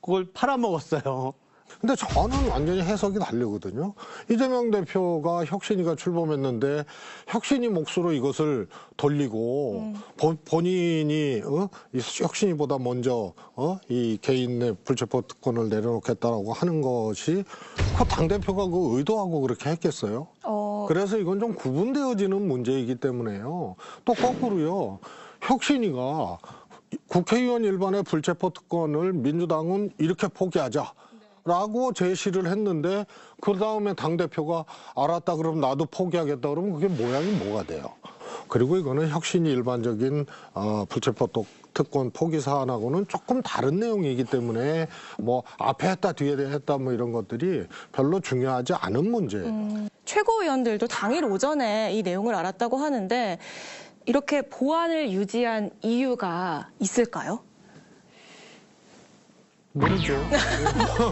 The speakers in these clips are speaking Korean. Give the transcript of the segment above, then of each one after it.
그걸 팔아먹었어요. 근데 저는 완전히 해석이 다르거든요. 이재명 대표가 혁신이가 출범했는데 혁신이 몫으로 이것을 돌리고 본- 본인이 어? 이 혁신이보다 먼저 어? 이 개인의 불체포 특권을 내려놓겠다라고 하는 것이 그당 대표가 그 의도하고 그렇게 했겠어요? 어, 그래서 이건 좀 구분되어지는 문제이기 때문에요. 또 거꾸로요. 혁신이가 국회의원 일반의 불체포 특권을 민주당은 이렇게 포기하자. 라고 제시를 했는데 그 다음에 당 대표가 알았다 그러면 나도 포기하겠다 그러면 그게 모양이 뭐가 돼요? 그리고 이거는 혁신이 일반적인 어, 불체포 특- 특권 포기 사안하고는 조금 다른 내용이기 때문에 뭐 앞에 했다 뒤에 했다 뭐 이런 것들이 별로 중요하지 않은 문제예요. 최고위원들도 당일 오전에 이 내용을 알았다고 하는데 이렇게 보안을 유지한 이유가 있을까요? 모르죠.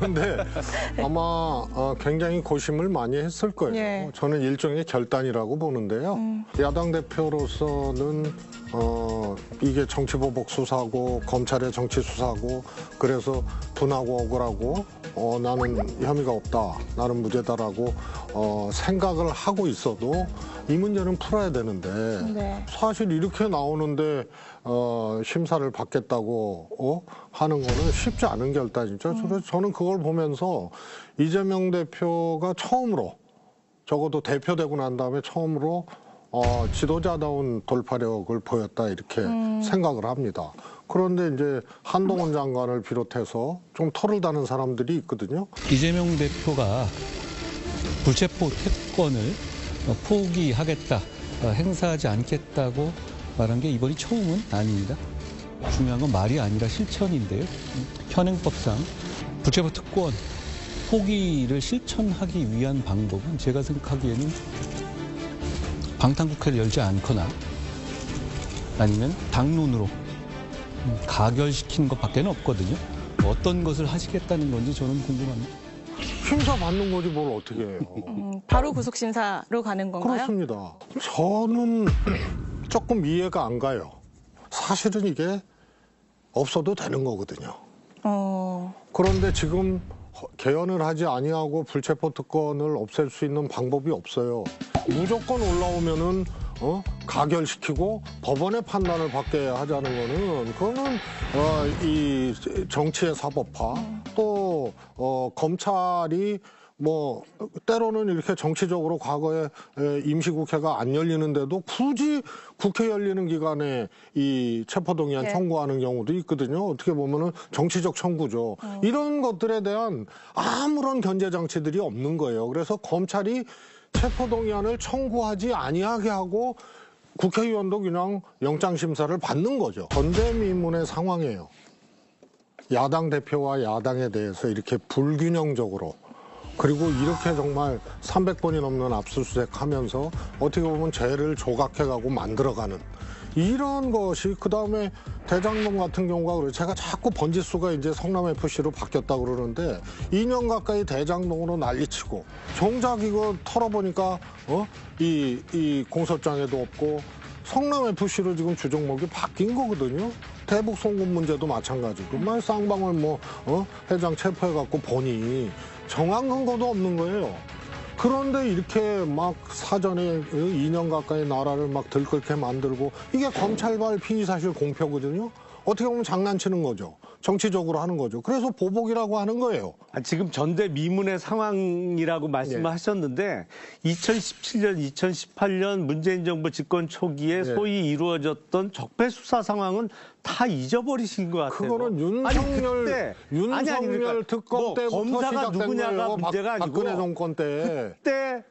근데 아마 어, 굉장히 고심을 많이 했을 거예요. 예. 저는 일종의 결단이라고 보는데요. 야당 대표로서는 어, 이게 정치보복 수사고 검찰의 정치 수사고 그래서 분하고 억울하고 어, 나는 혐의가 없다, 나는 무죄다라고 어, 생각을 하고 있어도 이 문제는 풀어야 되는데 네. 사실 이렇게 나오는데 어, 심사를 받겠다고 어? 하는 거는 쉽지 않은 결단이죠. 그래서 저는 그걸 보면서 이재명 대표가 처음으로 적어도 대표되고 난 다음에 처음으로 어, 지도자다운 돌파력을 보였다 이렇게 생각을 합니다. 그런데 이제 한동훈 장관을 비롯해서 좀 털을 다는 사람들이 있거든요. 이재명 대표가 불체포 특권을 어, 포기하겠다, 어, 행사하지 않겠다고 말한 게 이번이 처음은 아닙니다. 중요한 건 말이 아니라 실천인데요. 현행법상 불체포 특권 포기를 실천하기 위한 방법은 제가 생각하기에는 방탄국회를 열지 않거나 아니면 당론으로 음, 가결시키는 것밖에 는 없거든요. 어떤 것을 하시겠다는 건지 저는 궁금합니다. 심사 받는 거지 뭘 어떻게 해요. 음, 바로 구속 심사로 가는 건가요? 그렇습니다. 저는 조금 이해가 안 가요. 사실은 이게 없어도 되는 거거든요. 어, 그런데 지금 허- 개헌을 하지 아니하고 불체포 특권을 없앨 수 있는 방법이 없어요. 무조건 올라오면은 어? 가결시키고 법원의 판단을 받게 하자는 거는 그거는 어, 이 정치의 사법화 또 어, 검찰이 뭐 때로는 이렇게 정치적으로 과거에 에, 임시국회가 안 열리는데도 굳이 국회 열리는 기간에 이 체포동의안 네. 청구하는 경우도 있거든요. 어떻게 보면은 정치적 청구죠. 이런 것들에 대한 아무런 견제 장치들이 없는 거예요. 그래서 검찰이 체포동의안을 청구하지 아니하게 하고 국회의원도 그냥 영장 심사를 받는 거죠. 전대미문의 상황이에요. 야당 대표와 야당에 대해서 이렇게 불균형적으로 그리고 이렇게 정말 300번이 넘는 압수수색 하면서 어떻게 보면 죄를 조각해가고 만들어가는 이런 것이 그 다음에 대장동 같은 경우가 그래 제가 자꾸 번지수가 이제 성남 FC로 바뀌었다 그러는데 2년 가까이 대장동으로 난리치고 정작 이거 털어보니까 어 이 이 공소장에도 없고 성남 FC로 지금 주종목이 바뀐 거거든요. 대북 송금 문제도 마찬가지고 말 쌍방울 뭐 어? 회장 체포해갖고 보니 정황 근거도 없는 거예요. 그런데 이렇게 막 사전에 2년 가까이 나라를 막 들끓게 만들고 이게 검찰발 피의사실 공표거든요. 어떻게 보면 장난치는 거죠. 정치적으로 하는 거죠. 그래서 보복이라고 하는 거예요. 아, 지금 전대 미문의 상황이라고 말씀을 예. 하셨는데 2017년, 2018년 문재인 정부 집권 초기에 예. 소위 이루어졌던 적폐 수사 상황은 다 잊어버리신 것 같아요. 그거는 아니, 윤석열 그때, 윤석열 아니, 아니, 그러니까 특검 뭐 때부터 검사가 누구냐가 거예요. 박- 문제가 아니고 박근혜 정권 때. 그때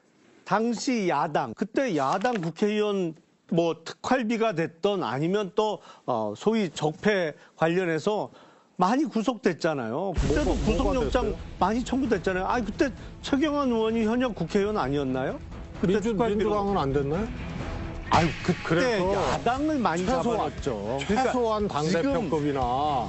당시 야당 그때 야당 국회의원 뭐 특활비가 됐던 아니면 또 어, 소위 적폐 관련해서 많이 구속됐잖아요. 그때도 뭐가- 구속영장? 많이 청구됐잖아요. 아니 그때 최경환 의원이 현역 국회의원 아니었나요? 그때 민주, 민주당은 안 됐나요? 아유 그, 그때 야당을 많이 최소한- 잡아놨죠. 그러니까 최소한 당대표급이나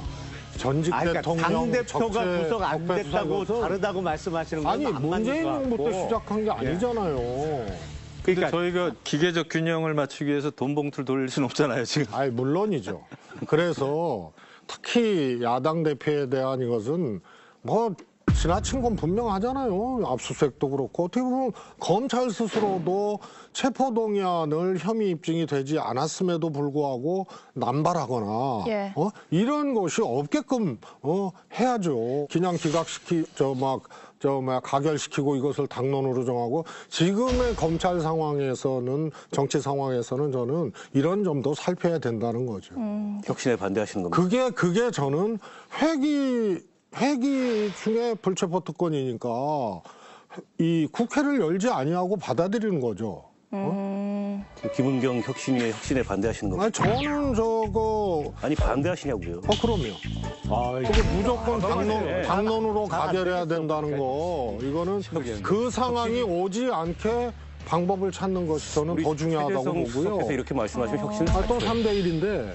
전직 아니, 그러니까 대통령 당대표가 적폐- 구속 안 됐다고 다르다고 말씀하시는 건 아니 안 맞는 문재인 것 정부 때. 시작한 게 아니잖아요. 근데 그러니까 저희가 기계적 균형을 맞추기 위해서 돈 봉투를 돌릴 수는 없잖아요, 지금. 아니 물론이죠. 그래서 특히 야당 대표에 대한 이것은 뭐 지나친 건 분명하잖아요. 압수수색도 그렇고 어떻게 보면 검찰 스스로도 체포동의안을 혐의 입증이 되지 않았음에도 불구하고 남발하거나 예. 어? 이런 것이 없게끔 어? 해야죠. 그냥 기각시키 저막 저 뭐야 가결시키고 이것을 당론으로 정하고 지금의 검찰 상황에서는 정치 상황에서는 저는 이런 점도 살펴야 된다는 거죠. 혁신에 반대하시는 겁니다. 그게 그게 저는 회기 회기 중에 불체포 특권이니까 이 국회를 열지 아니하고 받아들이는 거죠. 음, 김은경 혁신위의 혁신에 반대하시는 겁니다. 아니 저는 저거 아니 반대하시냐고요. 어 그럼요. 아, 그게 무조건 당론 네. 당론으로 가결해야 된다는 거 이거는 그 상황이 오지 않게 방법을 찾는 것이 저는 더 중요하다고 보고요. 수석께서 이렇게 말씀하시면 혁신은 아, 또 3대 1인데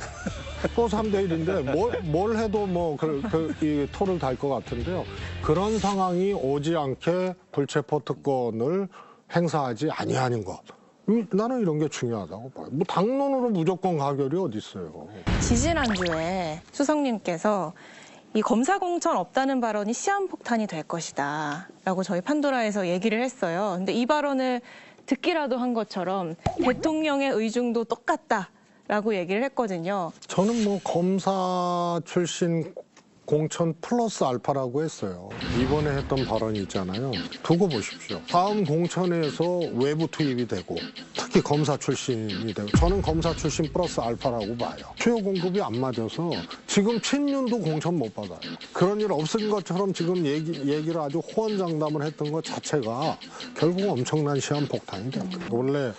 또 3대 1인데 뭘, 뭘 해도 뭐 그, 그, 이 토를 달 것 같은데요. 그런 상황이 오지 않게 불체포 특권을 행사하지 아니하는 것. 이- 나는 이런 게 중요하다고 봐요. 뭐 당론으로 무조건 가결이 어디 있어요. 지지난주에 수석님께서 이 검사 공천 없다는 발언이 시한폭탄이 될 것이다. 라고 저희 판도라에서 얘기를 했어요. 근데 이 발언을 듣기라도 한 것처럼 대통령의 의중도 똑같다. 라고 얘기를 했거든요. 저는 뭐 검사 출신 공천 플러스 알파라고 했어요. 이번에 했던 발언이 있잖아요. 두고 보십시오. 다음 공천에서 외부 투입이 되고 특히 검사 출신이 되고 저는 검사 출신 플러스 알파라고 봐요. 수요 공급이 안 맞아서 지금 친윤도 공천 못 받아요. 그런 일 없은 것처럼 지금 얘기, 얘기를 아주 호언장담을 했던 것 자체가 결국 엄청난 시한폭탄이 된 거예요. 원래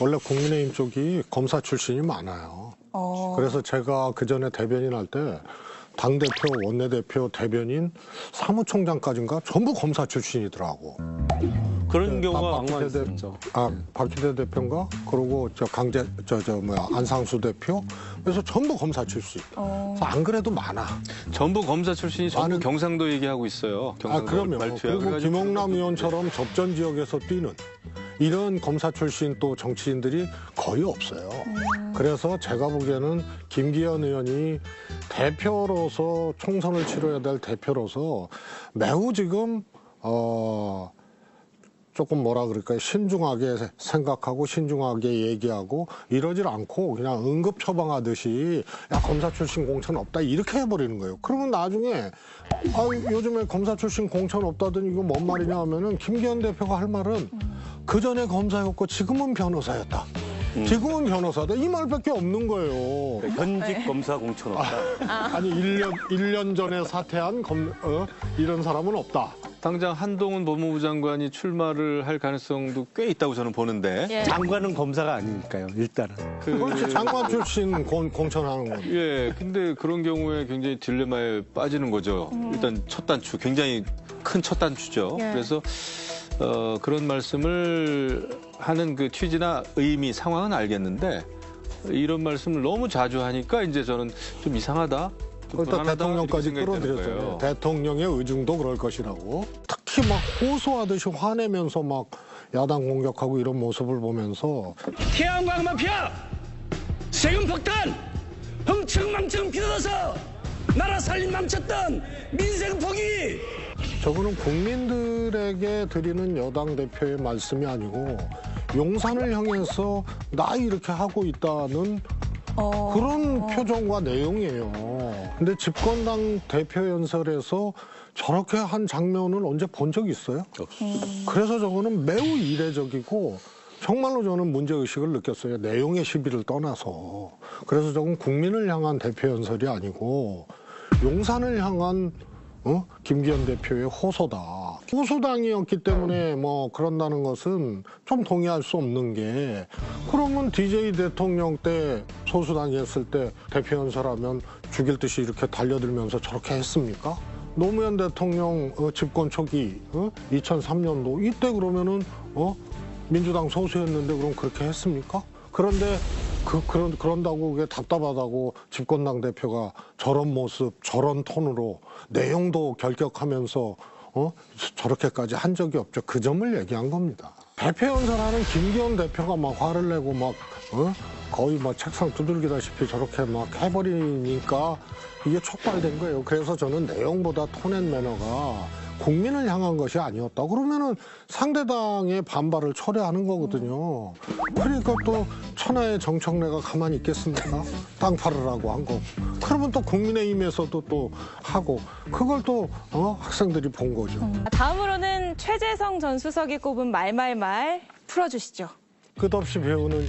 원래 국민의힘 쪽이 검사 출신이 많아요. 어, 그래서 제가 그 전에 대변인 할 때 당대표, 원내대표, 대변인, 사무총장까지인가 전부 검사 출신이더라고. 그런 경우가 박- 왕왕 박희대 대- 있었죠. 아, 박희대 대표인가? 그리고 저 강재, 저, 저, 뭐야, 안상수 대표. 그래서 전부 검사 출신. 어. 그래서 안 그래도 많아. 전부 검사 출신이 전부 많은- 경상도 얘기하고 있어요. 아, 경상도 그러면. 말투야. 그리고 김홍남 의원처럼 접전 지역에서 뛰는 이런 검사 출신 또 정치인들이 거의 없어요. 그래서 제가 보기에는 김기현 의원이 대표로서 총선을 치러야 될 대표로서 매우 지금 어 조금 뭐라 그럴까요 신중하게 생각하고 신중하게 얘기하고 이러질 않고 그냥 응급 처방하듯이 야 검사 출신 공천 없다 이렇게 해버리는 거예요. 그러면 나중에 아 요즘에 검사 출신 공천 없다더니 이거 뭔 말이냐 하면은 김기현 대표가 할 말은 그 전에 검사였고 지금은 변호사였다. 지금은 변호사다 이 말밖에 없는 거예요. 현직 검사 공천 없다. 아 니 1년 일년 전에 사퇴한 검, 어? 이런 사람은 없다. 당장 한동훈 법무부 장관이 출마를 할 가능성도 꽤 있다고 저는 보는데. 예. 장관은 검사가 아니니까요. 일단은. 그- 그렇지 장관 출신 공, 공천하는 건. 예, 근데 그런 경우에 굉장히 딜레마에 빠지는 거죠. 일단 첫 단추, 굉장히 큰 첫 단추죠. 예. 그래서 어, 그런 말씀을 하는 그 취지나 의미, 상황은 알겠는데 이런 말씀을 너무 자주 하니까 이제 저는 좀 이상하다. 좀 일단 대통령까지 끌어들였잖아요. 대통령의 의중도 그럴 것이라고. 특히 막 호소하듯이 화내면서 막 야당 공격하고 이런 모습을 보면서 태양광 마피아 세금 폭탄 흥청망청 빚어서 나라 살림 망쳤던 민생 포기 저거는 국민들에게 드리는 여당 대표의 말씀이 아니고 용산을 향해서 나 이렇게 하고 있다는 어, 그런 표정과 내용이에요. 근데 집권당 대표 연설에서 저렇게 한 장면을 언제 본 적 있어요? 그래서 저거는 매우 이례적이고 정말로 저는 문제의식을 느꼈어요. 내용의 시비를 떠나서. 그래서 저건 국민을 향한 대표 연설이 아니고 용산을 향한 어? 김기현 대표의 호소다. 호소당이었기 때문에 뭐 그런다는 것은 좀 동의할 수 없는 게 그러면 DJ 대통령 때 소수당이 했을 때 대표 연설하면 죽일 듯이 이렇게 달려들면서 저렇게 했습니까? 노무현 대통령 어, 집권 초기 어? 2003년도 이때 그러면은 어? 민주당 소수였는데 그럼 그렇게 했습니까? 그런데 그, 그런, 그런다고 그게 답답하다고 집권당 대표가 저런 모습, 저런 톤으로 내용도 결격하면서 어? 저렇게까지 한 적이 없죠. 그 점을 얘기한 겁니다. 대표 연설하는 김기현 대표가 막 화를 내고 막, 어? 거의 뭐 책상 두들기다시피 저렇게 막 해버리니까 이게 촉발된 거예요. 그래서 저는 내용보다 톤앤 매너가 국민을 향한 것이 아니었다. 그러면은 상대당의 반발을 초래하는 거거든요. 그러니까 또 천하의 정청래가 가만히 있겠습니까? 땅 팔으라고 한 거. 그러면 또 국민의힘에서도 또 하고 그걸 또 어? 학생들이 본 거죠. 다음으로는 최재성 전 수석이 꼽은 말말말 풀어주시죠. 끝없이 배우는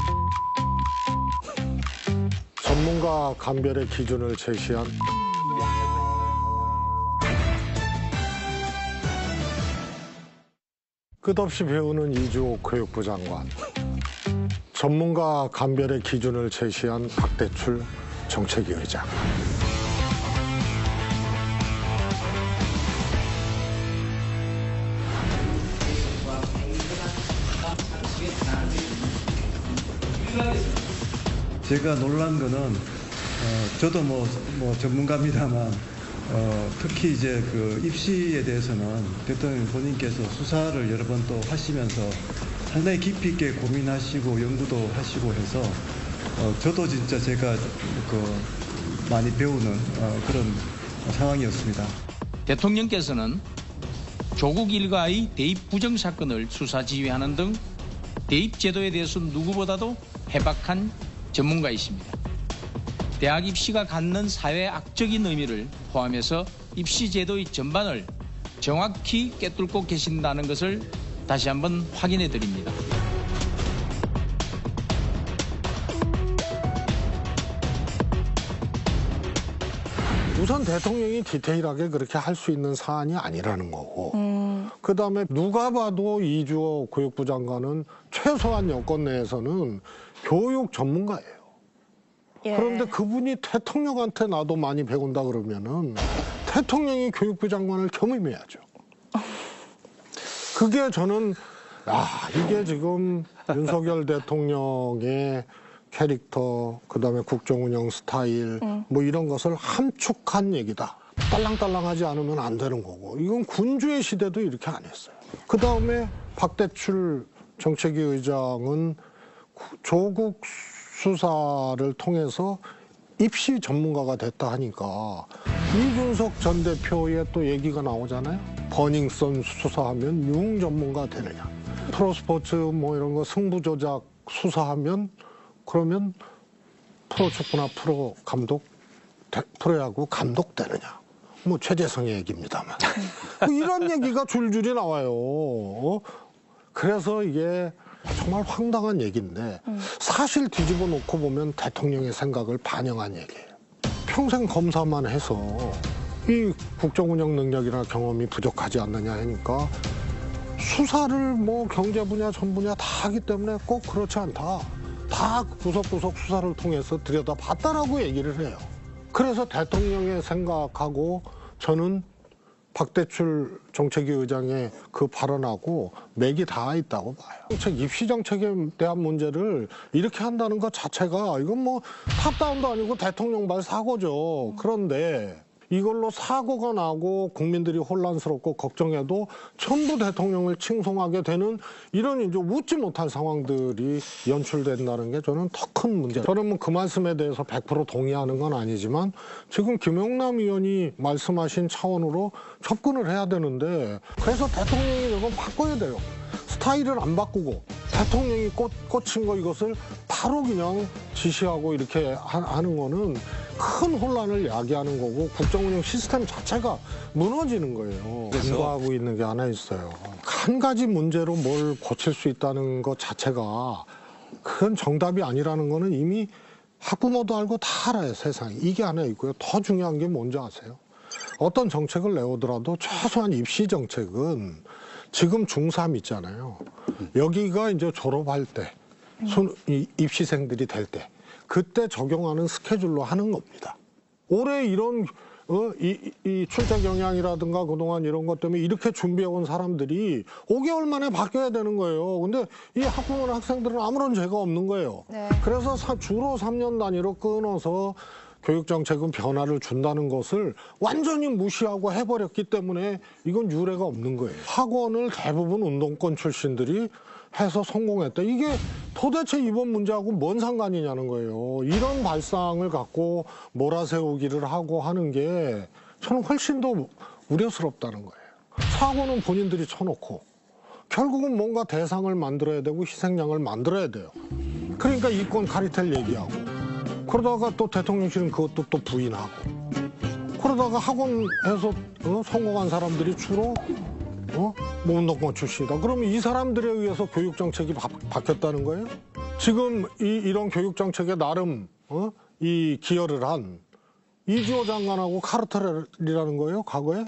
전문가 감별의 기준을 제시한 끝없이 배우는 이주호 교육부 장관. 전문가 감별의 기준을 제시한 박대출 정책위 의장. 제가 놀란 거는 어, 저도 뭐, 뭐 전문가입니다만 어, 특히 이제 그 입시에 대해서는 대통령 본인께서 수사를 여러 번 또 하시면서 상당히 깊이 있게 고민하시고 연구도 하시고 해서 어, 저도 진짜 제가 그 많이 배우는 어, 그런 상황이었습니다. 대통령께서는 조국 일가의 대입 부정 사건을 수사 지휘하는 등 대입 제도에 대해서 누구보다도 해박한 전문가이십니다. 대학 입시가 갖는 사회 악적인 의미를 포함해서 입시 제도의 전반을 정확히 꿰뚫고 계신다는 것을 다시 한번 확인해 드립니다. 우선 대통령이 디테일하게 그렇게 할 수 있는 사안이 아니라는 거고 그 다음에 누가 봐도 이주호 교육부 장관은 최소한 여건 내에서는 교육 전문가예요. 예. 그런데 그분이 대통령한테 나도 많이 배운다 그러면은 대통령이 교육부 장관을 겸임해야죠. 그게 저는 아 이게 지금 윤석열 대통령의 캐릭터 그다음에 국정운영 스타일 뭐 이런 것을 함축한 얘기다. 딸랑딸랑하지 않으면 안 되는 거고 이건 군주의 시대도 이렇게 안 했어요. 그 다음에 박대출 정책위 의장은 구- 조국 수사를 통해서 입시 전문가가 됐다 하니까 이준석 전 대표의 또 얘기가 나오잖아요. 버닝썬 수사하면 유흥 전문가 되느냐. 프로스포츠 뭐 이런 거 승부 조작 수사하면 그러면 프로축구나 프로 감독 대- 프로야구 감독 되느냐. 뭐 최재성의 얘기입니다만 뭐 이런 얘기가 줄줄이 나와요. 어? 그래서 이게 정말 황당한 얘기인데 사실 뒤집어 놓고 보면 대통령의 생각을 반영한 얘기예요. 평생 검사만 해서 이 국정 운영 능력이나 경험이 부족하지 않느냐 하니까 수사를 뭐 경제 분야, 전 분야 다 하기 때문에 꼭 그렇지 않다. 다 구석구석 수사를 통해서 들여다 봤다라고 얘기를 해요. 그래서 대통령의 생각하고 저는 박대출 정책위 의장의 그 발언하고 맥이 다 있다고 봐요. 정책, 입시 정책에 대한 문제를 이렇게 한다는 것 자체가 이건 뭐 탑다운도 아니고 대통령발 사고죠. 그런데 이걸로 사고가 나고 국민들이 혼란스럽고 걱정해도 전부 대통령을 칭송하게 되는 이런 이제 웃지 못할 상황들이 연출된다는 게 저는 더 큰 문제. 저는 뭐 그 말씀에 대해서 100% 동의하는 건 아니지만 지금 김용남 의원이 말씀하신 차원으로 접근을 해야 되는데 그래서 대통령이 이건 바꿔야 돼요. 스타일을 안 바꾸고 대통령이 꽂, 꽂힌 거 이것을 바로 그냥 지시하고 이렇게 하, 하는 거는 큰 혼란을 야기하는 거고 국정 운영 시스템 자체가 무너지는 거예요. 간과하고 있는 게 하나 있어요. 한 가지 문제로 뭘 고칠 수 있다는 것 자체가 그건 정답이 아니라는 거는 이미 학부모도 알고 다 알아요, 세상에. 이게 하나 있고요. 더 중요한 게 뭔지 아세요? 어떤 정책을 내오더라도 최소한 입시 정책은 지금 중3 있잖아요. 여기가 이제 졸업할 때, 손- 입시생들이 될 때, 그때 적용하는 스케줄로 하는 겁니다. 올해 이런 어, 이, 이 출제 경향이라든가 그동안 이런 것 때문에 이렇게 준비해온 사람들이 5개월 만에 바뀌어야 되는 거예요. 근데 이 학부모나 학생들은 아무런 죄가 없는 거예요. 네. 그래서 사- 주로 3년 단위로 끊어서 교육정책은 변화를 준다는 것을 완전히 무시하고 해버렸기 때문에 이건 유례가 없는 거예요. 학원을 대부분 운동권 출신들이 해서 성공했다. 이게 도대체 이번 문제하고 뭔 상관이냐는 거예요. 이런 발상을 갖고 몰아세우기를 하고 하는 게 저는 훨씬 더 우려스럽다는 거예요. 사고는 본인들이 쳐놓고 결국은 뭔가 대상을 만들어야 되고 희생양을 만들어야 돼요. 그러니까 이권 카리텔 얘기하고 그러다가 또 대통령실은 그것도 또 부인하고 그러다가 학원에서 어, 성공한 사람들이 주로 어? 뭐 운동권 출신이다. 그러면 이 사람들에 의해서 교육 정책이 바, 바뀌었다는 거예요? 지금 이, 이런 교육 정책에 나름 어? 이 기여를 한 이주호 장관하고 카르텔이라는 거예요, 과거에?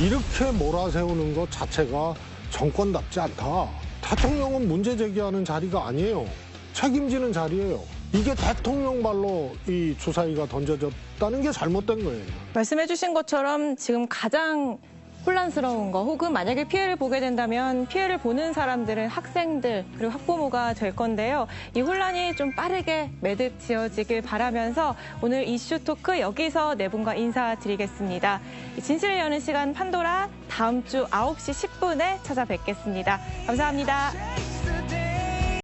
이렇게 몰아세우는 것 자체가 정권답지 않다. 대통령은 문제 제기하는 자리가 아니에요. 책임지는 자리예요. 이게 대통령 발로 이 주사위가 던져졌다는 게 잘못된 거예요. 말씀해 주신 것처럼 지금 가장 혼란스러운 거 혹은 만약에 피해를 보게 된다면 피해를 보는 사람들은 학생들 그리고 학부모가 될 건데요. 이 혼란이 좀 빠르게 매듭 지어지길 바라면서 오늘 이슈 토크 여기서 네 분과 인사드리겠습니다. 진실을 여는 시간 판도라 다음 주 9시 10분에 찾아뵙겠습니다. 감사합니다.